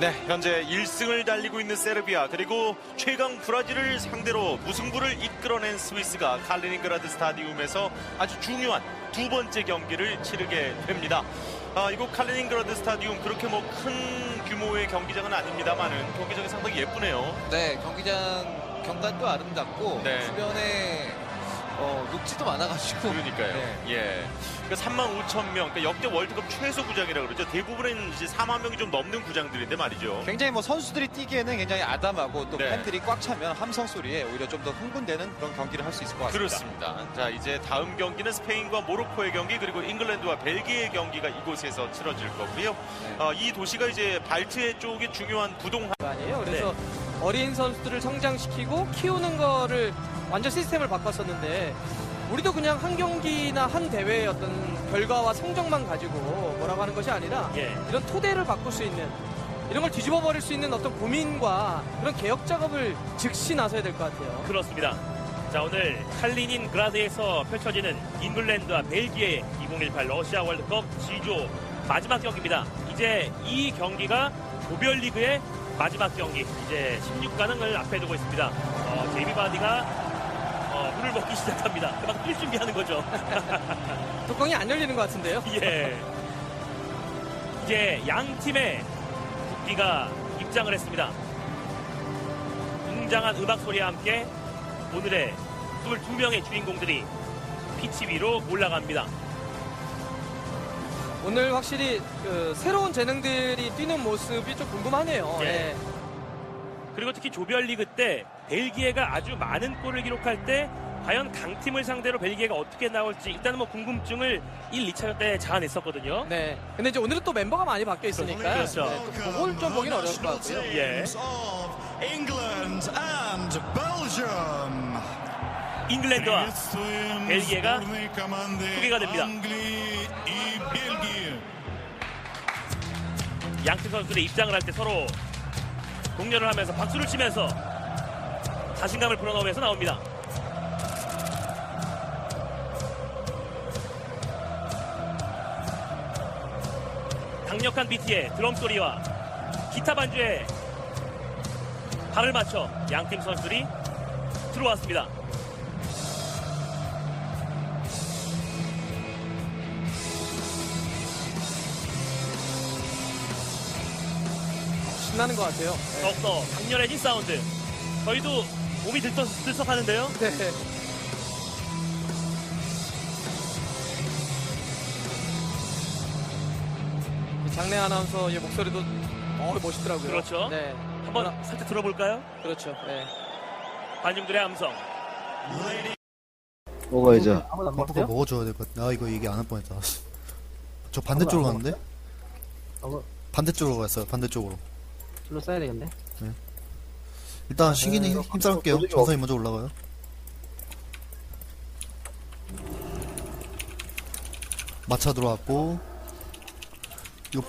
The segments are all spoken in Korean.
네, 현재 1승을 달리고 있는 세르비아 그리고 최강 브라질을 상대로 무승부를 이끌어낸 스위스가 칼리닝그라드 스타디움에서 아주 중요한 두 번째 경기를 치르게 됩니다. 아, 이곳 칼리닝그라드 스타디움 그렇게 뭐 큰 규모의 경기장은 아닙니다만은 경기장이 상당히 예쁘네요. 네, 경기장 경관도 아름답고 네. 주변에 어, 녹지도 많아가지고 그러니까요. 네. 예. 그러니까 3만 5천 명, 그러니까 역대 월드컵 최소 구장이라 그러죠. 대부분은 이제 4만 명이 좀 넘는 구장들인데 말이죠. 굉장히 뭐 선수들이 뛰기에는 굉장히 아담하고 또 네. 팬들이 꽉 차면 함성 소리에 오히려 좀 더 흥분되는 그런 경기를 할 수 있을 것 같습니다. 그렇습니다. 자, 이제 다음 경기는 스페인과 모로코의 경기 그리고 잉글랜드와 벨기에의 경기가 이곳에서 치러질 거고요. 네. 어, 이 도시가 이제 발트해 쪽의 중요한 부동 아니에요. 그래서 어린 선수들을 성장시키고 키우는 거를 완전 시스템을 바꿨었는데 우리도 그냥 한 경기나 한 대회의 어떤 결과와 성적만 가지고 뭐라고 하는 것이 아니라 예. 이런 토대를 바꿀 수 있는 이런 걸 뒤집어 버릴 수 있는 어떤 고민과 그런 개혁 작업을 즉시 나서야 될 것 같아요. 그렇습니다. 자 오늘 칼리닌 그라드에서 펼쳐지는 잉글랜드와 벨기에 2018 러시아 월드컵 G조 마지막 경기입니다. 이제 이 경기가 조별리그의 마지막 경기 이제 16강을 앞에 두고 있습니다. 어, 제이미 바디가 어, 물을 먹기 시작합니다. 그만 뛸 준비하는 거죠. 뚜껑이 안 열리는 것 같은데요. 예. 이제 양 팀의 국기가 입장을 했습니다. 웅장한 음악 소리와 함께 오늘의 22명의 주인공들이 피치 위로 올라갑니다. 오늘 확실히 그 새로운 재능들이 뛰는 모습이 좀 궁금하네요. 예. 예. 그리고 특히 조별리그 때 벨기에가 아주 많은 골을 기록할 때 과연 강팀을 상대로 벨기에가 어떻게 나올지 일단은 뭐 궁금증을 1, 2차 때 자아냈었거든요. 네. 근데 이제 오늘은 또 멤버가 많이 바뀌어 있으니까 그렇죠. 네, 또 그걸 좀 보긴 어려울 것 같고요. 예. 잉글랜드와 벨기에가 소개가 소개가 됩니다. 양팀 선수들이 입장을 할 때 서로 동료를 하면서 박수를 치면서 자신감을 불어넣으면서 나옵니다. 강력한 비트의 드럼 소리와 기타 반주에 발을 맞춰 양팀 선수들이 들어왔습니다. 신나는 것 같아요. 네. 더욱더 강렬해진 사운드. 저희도 몸이 들썩, 들썩하는데요. 네. 이 장내 아나운서의 목소리도 어 멋있더라고요. 그렇죠. 네. 한번 살짝 들어볼까요? 그렇죠. 네. 관중들의 함성. 먹어야죠. 버프가 먹어줘야 될 것 같아. 아 이거 얘기 안 할 뻔했다. 저 반대쪽으로 갔는데? 반대쪽으로 갔어요. 반대쪽으로. 줄로 써야 되겠네. 일단 신기는 힘- 힘싸울게요. 전선이 먼저 올라가요. 마차 들어왔고 요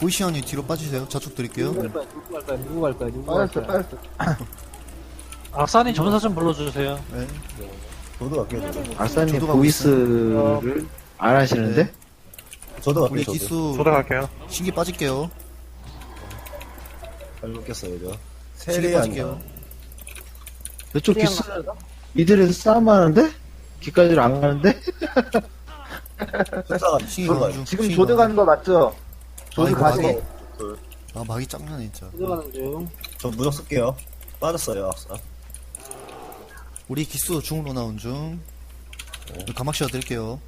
보이시언이 뒤로 빠지세요. 좌측 드릴게요. 누구 갈 거야? 누구 갈 거야? 누구 갈 거야? 누구 갈 빠졌어, 거야? 빠졌어. 악사님 점사 좀 불러주세요. 네. 저도 갈게요, 저도. 아싸님 저도 가고 보이스를 안 하시는데? 저도 우리 갈게요, 저도. 기수 갈게요. 신기 빠질게요. 잘 먹겠어요, 저. 신기 세리 빠질게요. 저쪽 기수, 이들에서 싸움 하는데? 기까지로 안 가는데? 지금 신기 조드 가는 거 맞죠? 조드 이거 가지. 아 막이 짱나네 진짜. 들어가는 중. 저 무적 쓸게요. 빠졌어요, 악사. 우리 기수 중으로 나온 중. 가막 씌워 드릴게요.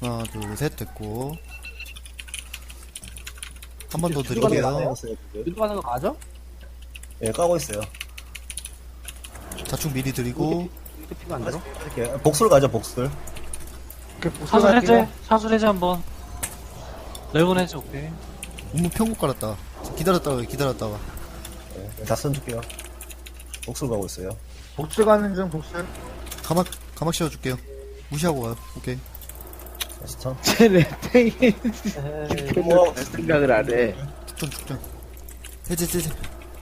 하나 둘 셋 됐고. 한 번 더 드릴게요. 뒤로 가는 거 맞아? 예, 까고 있어요. 자축 미리 드리고 피가 안 들어? 이렇게 복술 가죠, 복술. 사술 해제, 사술 해제 한번. 레곤 해제, 오케이. 우무 평국 깔았다. 기다렸다가 기다렸다가. 예, 다 써줄게요. 복술 가고 있어요. 복수 가는 중 복수 가막 가막 씌워줄게요. 무시하고 가요. 오케이. 스턴. 쟤네 탱이 에이, 뭐, 생각을 안해 축전 축전. 해제 해제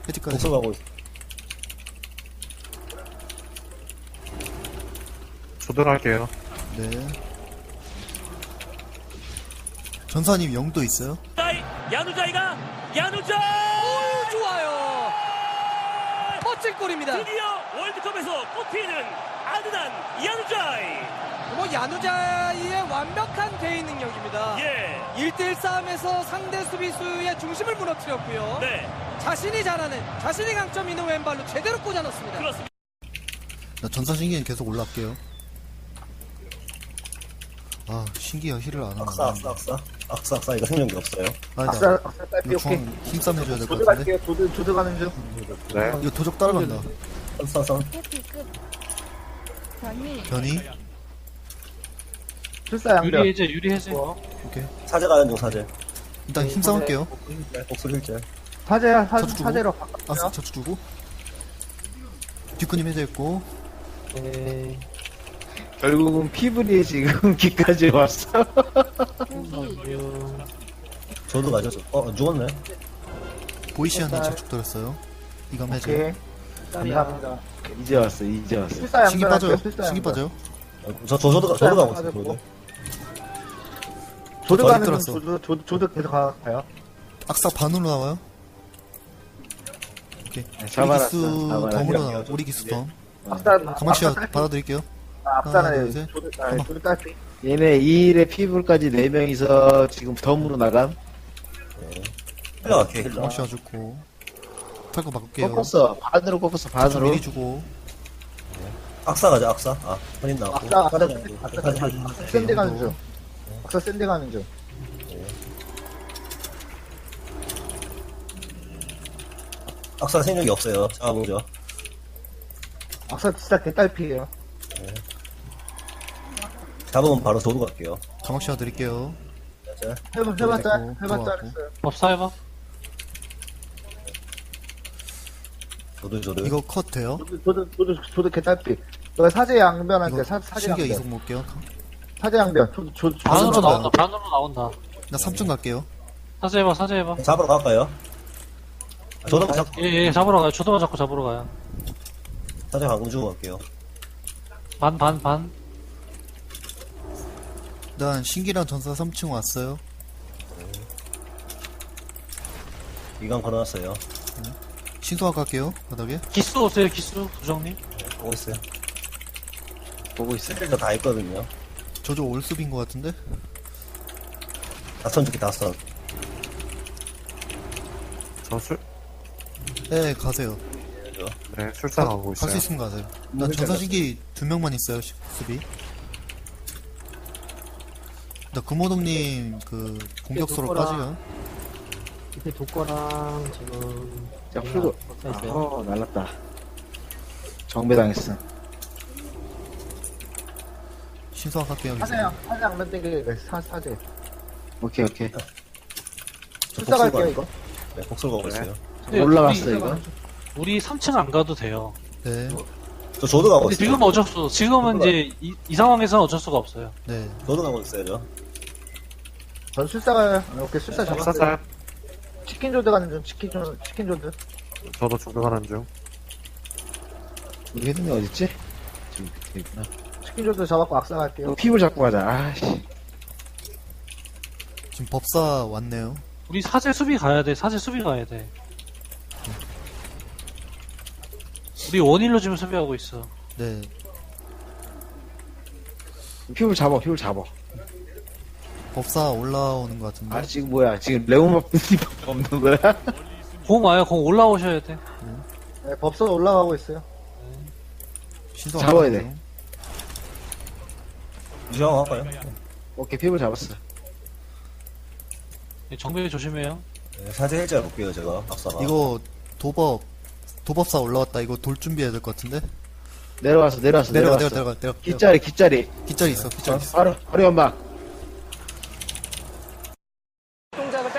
해제까지. 복술 가고 있어요. 조절할게요. 네. 전사님 영도 있어요? 따이 야누자이가 야누자 오, 좋아요. 멋진 골입니다. 드디어 월드컵에서 꽃피는 아드난 야누자이. 뭐 야누자이의 완벽한 개인 능력입니다. 예. 1대1 싸움에서 상대 수비수의 중심을 무너뜨렸고요. 네. 자신이 잘하는, 자신이 강점 있는 왼발로 제대로 꽂아 넣습니다. 그렇습니다. 나 전사 신기는 계속 올라갈게요. 아, 신기가 힐을 안 하네. 악사 악사 악사 악사 악사 이거 생명기 없어요 아니다. 악사, 악사 딸피 이거 오케이. 중앙 힘싸움 해줘야 될것 조드 같은데. 갈게요. 조드, 조드 가는 중. 이거 도적 따라간다. 선선 해피급 변이 변이. 출사 양변. 유리 해제, 유리 해제. 오케이. 사제 가는 중 사제 일단 힘싸움 할게요. 복술 일제 사제야, 사. 사제로 아, 바꿨어요. 저축 주고. 뒷근임 해제했고. 네. 결국은 피부리 지금 기까지 왔어. 저도 가죠 저. 어 죽었네 보이시한테 저축 들었어요. 이감 해제. 오케이. 감사합니다. 이제 왔어, 이제 왔어. 출사 양변. 신기 빠져요. 할게요, 출사 신기 양변. 빠져요. 어, 저, 저 저도 가- 저도 가고 있어요. 저도 조드 가는 중, 들었어. 조드, 조드, 조드 계속 가요. 악사 반으로 나와요. 오케이. 네, 잡아놨어. 우리 기수 잡아놨어. 덤으로 나와. 우리 기수 덤. 악사, 악사 딸피. 받아드릴게요. 아, 하나, 둘, 앞사는 셋. 조드, 아. 조드 딸피. 얘네 2일에 피부까지 4명이서 지금 덤으로 나감. 힐러 갈게 힐러 가만씨가 죽고. 탈거 바꿀게요. 꺾었어. 반으로 꺾었어, 반으로. 미리 주고. 악사 가자 악사 아 혼인 나왔고 악사, 악사, 사제 악사, 가는 중. 악사, 악사 샌데 가는 중. 악사 샌데 가는 중. 악사 생명이 없어요 잡아보죠 악사 진짜 개딸피예요. 잡으면 바로 저도 갈게요 가만씨가 드릴게요. 자, 해봤, 해봤자, 됐고, 해봤자 들어갔고. 했어요. 법사 해봐. 저도 저도 이거 컷 돼요? 조드, 조드, 조드 개딸피. 너가 사제 양변한테 이거 사, 사제 양변. 이속 먹을게요. 사제 양변. 조드, 조드, 조드. 반으로 나온다. 반으로 나온다. 나 3층 갈게요. 사제 해봐, 사제 해봐. 잡으러 갈까요? 아, 저도 잡 예, 예, 잡으러 가요. 초도만 잡고 잡으러 가요. 사제 방금 주고 갈게요 반, 반, 반. 일단 신기랑 전사 3층 왔어요. 이강 걸어놨어요 신소학 갈게요. 바닥에. 기수 오세요, 기수. 부정님. 보고 있어요 보고 있어요. 다 있거든요 저쪽 올숲인 것 같은데? 다선 줄게 다선 저 술 네, 가세요. 네 술사 가고 갈수 있어요. 있으면 가세요. 나 전사 신기 두 명만 있어요, 시- 수비. 나 금호동님 그 공격수로 빠지요. 밑에 독거랑 지금 자, 풀고. 있어요. 어, 날랐다. 정배당했어. 신소학 갈게요. 사제 양, 사제 양변 땡겨, 사, 사제. 오케이, 오케이. 저 출사 갈게요, 복술 이거. 가- 네 복술 가고 있어요 네, 올라갔어, 우리, 이거. 우리 3층 안 가도 돼요. 네, 저 저도 가고 근데 있어요 지금 어쩔 수, 지금은 이제 이, 이 상황에서는 어쩔 수가 없어요. 네. 저도 가고 있어요 저전 술사 가요. 오케이, 술사 잡았어요. 법사살. 치킨 조드 가는 중, 치킨 조드, 치킨 조드. 저도 조드가는 중. 우리 헤드님 어딨지? 지금 밑에 있구나. 조드 잡았고 악사 갈게요. 피부 잡고 가자. 아씨. 지금 법사 왔네요. 우리 사제 수비 가야 돼, 사제 수비 가야 돼. 우리 원일로 지금 수비하고 있어. 네. 피부 잡아, 피부 잡아. 법사 올라오는 것 같은데. 아, 지금 뭐야. 지금 레오마프밖에 없는 거야? 공 와요, 공 올라오셔야 돼. 네, 법사 올라가고 있어요. 신소학 잡아야 갈게요. 돼. 유지하고 할까요? 오케이, 피부 잡았어. 네, 정배 조심해요. 네, 사제 해제 볼게요 제가 악사가 이거 도법, 도법사 올라왔다. 이거 돌 준비해야 될 것 같은데? 내려왔어, 내려왔어, 내려가. 내려가, 내려가. 내려가. 기짜리, 기짜리. 기짜리 있어, 기짜리 있어. 바로, 바로 연막.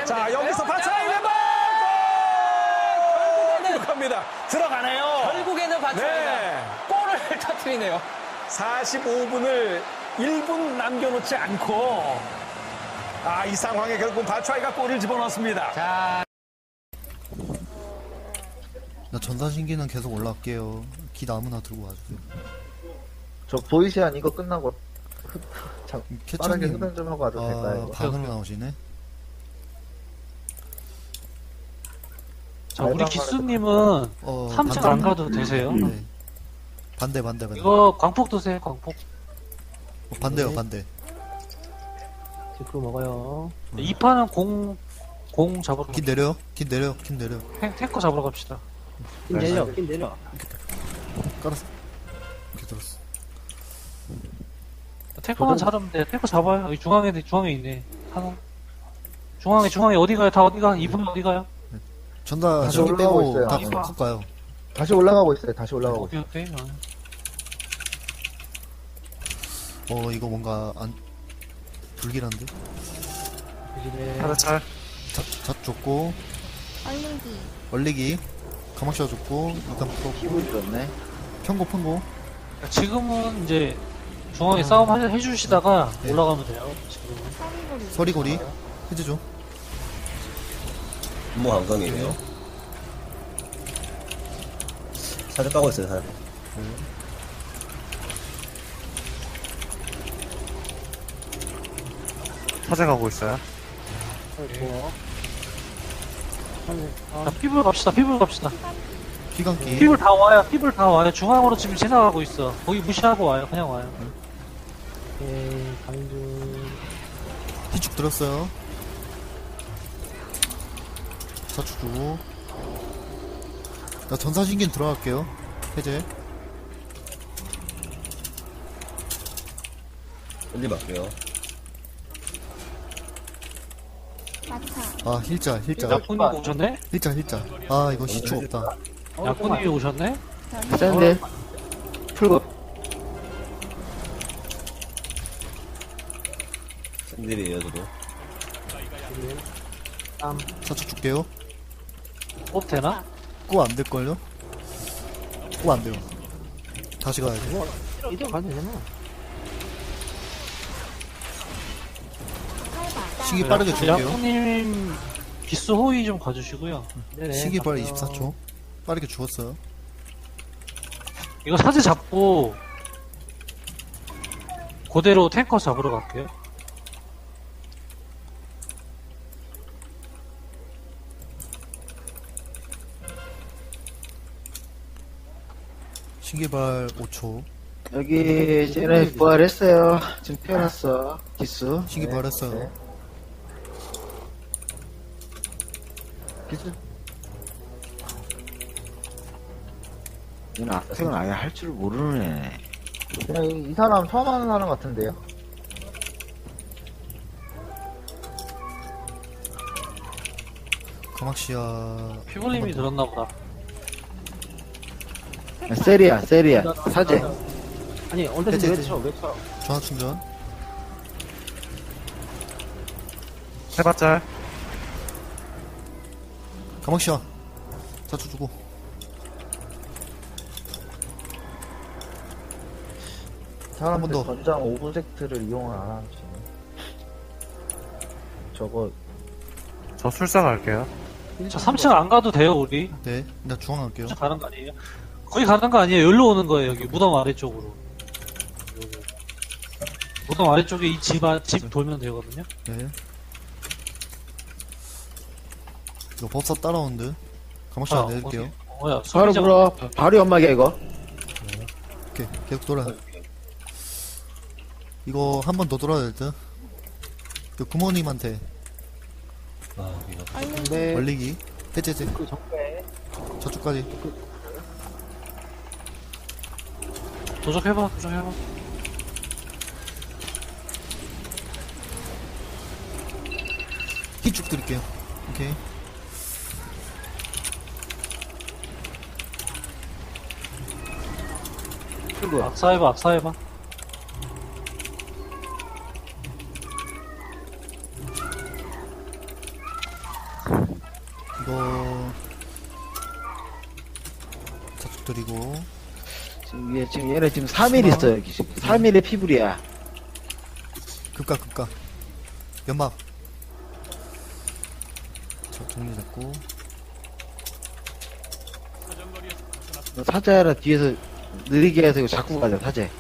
자, 여기서 바차이 왼발! 기록합니다. 들어가네요. 결국에는 바차이가 골을 터뜨리네요. 45분을 1분 남겨놓지 않고 아, 이 상황에 결국 바차이가 골을 집어넣습니다. 자, 나 전사 신기는 계속 올라갈게요. 기 아무나 들고 와주세요. 저 보이시안 이거 끝나고 빠르게 캐처님, 흡연 좀 하고 와도 될까요? 아, 이거? 반으로 나오시네. 자, 우리 기수님은 어, 3층 반대. 안 가도 되세요. 네. 반대, 반대, 반대. 이거 광폭 드세요, 광폭. 어, 반대요, 반대. 지금 먹어요. 네, 2파는 공, 공 잡으러 긴 갑시다. 내려, 긴 내려, 긴 내려. 탱, 탱커 잡으러 갑시다. 낀 내려, 낀 내려. 깔았어. 이렇게 들었어. 탱커만 잡으면 돼. 탱커 잡아요. 여기 중앙에, 중앙에 있네. 하나. 중앙에, 중앙에 어디 가요? 다 어디 가? 2분 어디 가요? 전다 다시 저기 올라가고 빼고 있어요. 다 네. 컷 가요. 다시 올라가고 있어요. 다시 올라가고 있어요. 오케이, 오케이. 어. 어, 이거 뭔가 안, 불길한데? 하나 자, 자 줬고, 얼룩이. 얼리기. 가마시아 줬고, 일단 풀었고, 기분 좋네. 평고, 평고. 지금은 이제 중앙에 싸움 하- 해주시다가 네. 올라가면 돼요. 지금은. 서리고리. 서리고리. 해주죠. 분모 감각이네요. 살짝 까고 있어요, 살짝. 찾아가고 있어요. 자, 피부로 갑시다. 피부로 갑시다. 피감기. 피부를 다 와요. 피부를 다 와요. 중앙으로 지금 지나가고 있어. 거기 무시하고 와요. 그냥 와요. 오케이, 가는 중. 희축 들었어요. 자축 주고. 나 전사신긴 들어갈게요. 해제. 빨리 맞게요. 마차. 아, 힐자, 힐자. 약군이 오셨네? 힐자, 힐자. 아, 이거 시축 없다. 약군이 오셨네? 샌데. 풀고. 샌들이에요, 저도. 자축 줄게요. 뽑 되나? 꾸안 될걸요? 꾸안 돼요. 다시 가야 돼. 이대로 가면 되잖아. 칼바. 시기 빠르게 줄게요. 약군님 기수 호의 좀 가주시고요. 네네. 시기발 갈게요. 24초. 빠르게 죽었어요. 이거 사제 잡고 그대로 탱커 잡으러 갈게요. 신기발 5초. 여기 쟤네 부활했어요. 지금 태어났어. 기수. 신기 네, 발했어요. 기수. 얘는 앞색은 아예 할 줄 모르는 애네. 그냥 이, 이 사람 처음 하는 사람 같은데요? 가막시아. 피부님이 들었나 보다. 세리야, 세리야. 사제. 아니, 얼른 해제, 왜 해제. 쳐, 왜 쳐? 전화 충전. 해봤자. 가막시아. 자축 주고. 사람들 더. 전장 5분 섹트를 이용을 안 하지. 저거 저 술사 갈게요. 저 3층 안 가도 돼요, 우리. 네. 나 중앙 갈게요. 3층 가는 거 아니에요? 거기 가는 거 아니에요? 여기로 오는 거예요, 여기. 무덤 아래쪽으로. 무덤 아래쪽에 이 집, 아- 집 돌면 되거든요? 네. 이거 법사 따라오는데. 가막시아 아, 내릴게요. 어디- 뭐야, 바로 소비자- 물어. 바로 연막이야 이거. 오케이. 계속 돌아. 이거 한 번 더 돌아야 될 듯. 그 구모님한테 아, 이거. 네. 얼리기. 해제제. 그 적배. 저쪽까지. 도적해봐, 도적해봐. 희축 드릴게요. 오케이. 악사해봐, 악사해봐. 이거 자축 드리고. 지금 얘 지금 얘네 지금 3일 있어 여기 지금. 3일의 피불이야. 급가 급가. 연막. 자 정리 잡고. 너 사자라 뒤에서 느리게 해서 이거 자꾸 가자 사제.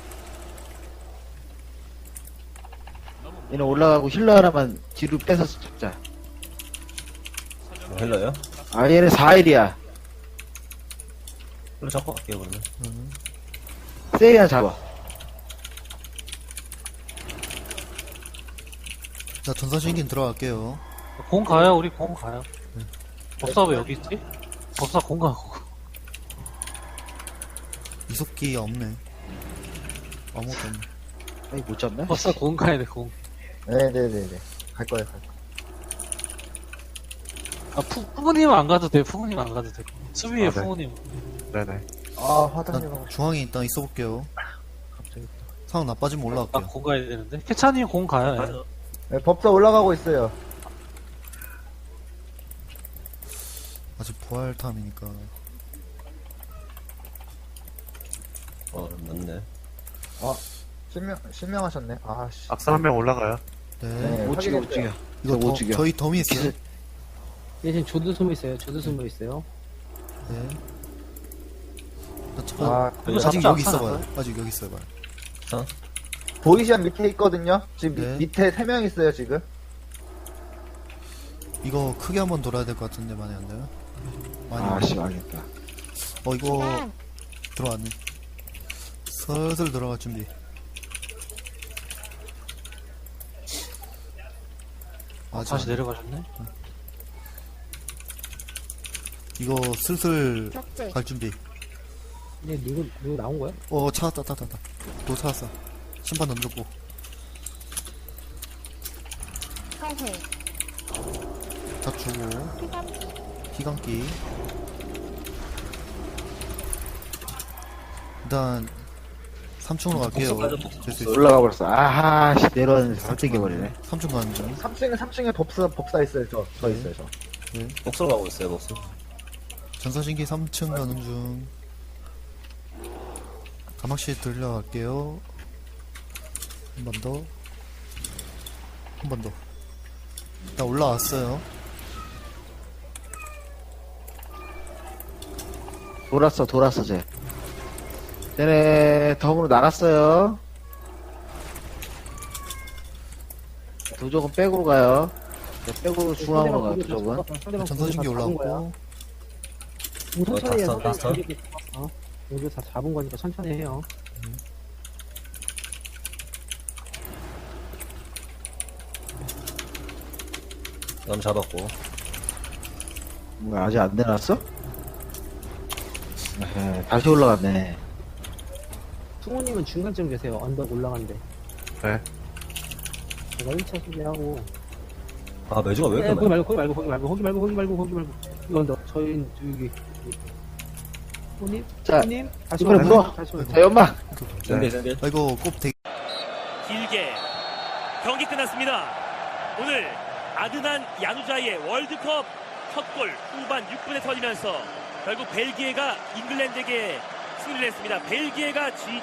얘는 올라가고 힐러 하나만 뒤로 빼서 잡자. 헬러요? 아, 얘는 4일이야. 그럼 잡고 갈게요, 그러면. 세이나 잡아. 자, 전사신긴 들어갈게요. 공 가요, 우리 공 가요. 법사 왜 여기 있지? 법사 공 가고. 이속기 없네. 아무것도 없네. 아니, 못 잡네? 법사 공 가야 돼, 공. 네네네네. 갈 거예요, 갈 거예요. 아, 푸, 푸님 안 가도 돼, 푸님 안 가도 돼. 수비에 아, 네. 푸님. 네네. 아, 화장실 난 가고 중앙에 일단 있어 볼게요. 갑자기. 상황 나빠지면 나 올라갈게요. 공 가야 되는데. 캐차님 공 가요. 예. 네, 법사 올라가고 있어요. 아직 부활 탐이니까. 어, 맞네. 실명, 실명하셨네. 아, 씨. 악사 한 명 올라가요. 네. 네, 못 확인했어요. 죽여. 이거 죽여. 저희 더미 있어요. 대신 조드 숨어 있어요. 조드 숨어 있어요. 네. 나 잠깐, 아, 이거 아직 잡지 여기 있어봐요. 아직 여기 있어봐요. 보이시안 밑에 있거든요? 지금 네. 밑, 밑에 3명 있어요, 지금. 이거 크게 한번 돌아야 될 것 같은데 많이 안 돼요? 많이 아, 안 씨, 돼요. 망했다. 어 이거. 들어왔네. 슬슬 들어갈 준비. 아직 다시 안- 내려가셨네. 이거 슬슬 격제. 갈 준비. 근데 누구 누구 나온 거야? 어 찾았다 찾았다 찾았다. 도 찾았어. 심판 던졌고 사회. 잡주고 피감기. 기강기. 일단 3층으로 갈게요. 될수 있어. 올라가 버렸어. 아하, 씨, 내려왔는데 다 땡겨버리네. 3층 가는 중. 3층에, 3층에 법사, 법사 있어요, 저. 저 있어요, 저. 목소로 가고 있어요, 목소. 전사신기 3층 가는 중. 가막시 들려갈게요. 한 번 더. 한 번 더. 일단 올라왔어요. 돌았어, 돌았어, 쟤. 쟤네, 덤으로 나갔어요. 도적은 백으로 가요. 네, 백으로 중앙으로 가요, 도적은. 전사신기 올라왔고. 어, 천천히 해요. 써. 어? 여기 다 잡은 거니까 천천히 해요. 남 잡았고. 뭐야, 아직 안 내놨어? 에헤, 다시 올라갔네. 승호님은 중간쯤 계세요. 언덕 올라간데. 네. 제가 1차 수비하고. 아, 매주가 왜 네, 이렇게 거기 많아? 말고, 거기 말고, 거기 말고, 거기 말고, 거기 말고, 거기 말고. 이 언덕. 저희는 여기. 승호님? 자? 다시 이번에. 물어. 다시 올라가요. 자, 연막! 땡길, 땡길. 아, 이거 꼭 대, 길게 경기 끝났습니다. 오늘 아드난 야누자의 월드컵 첫 골 후반 6분에 터지면서 결국 벨기에가 잉글랜드에게 승리를 했습니다. 벨기에가 G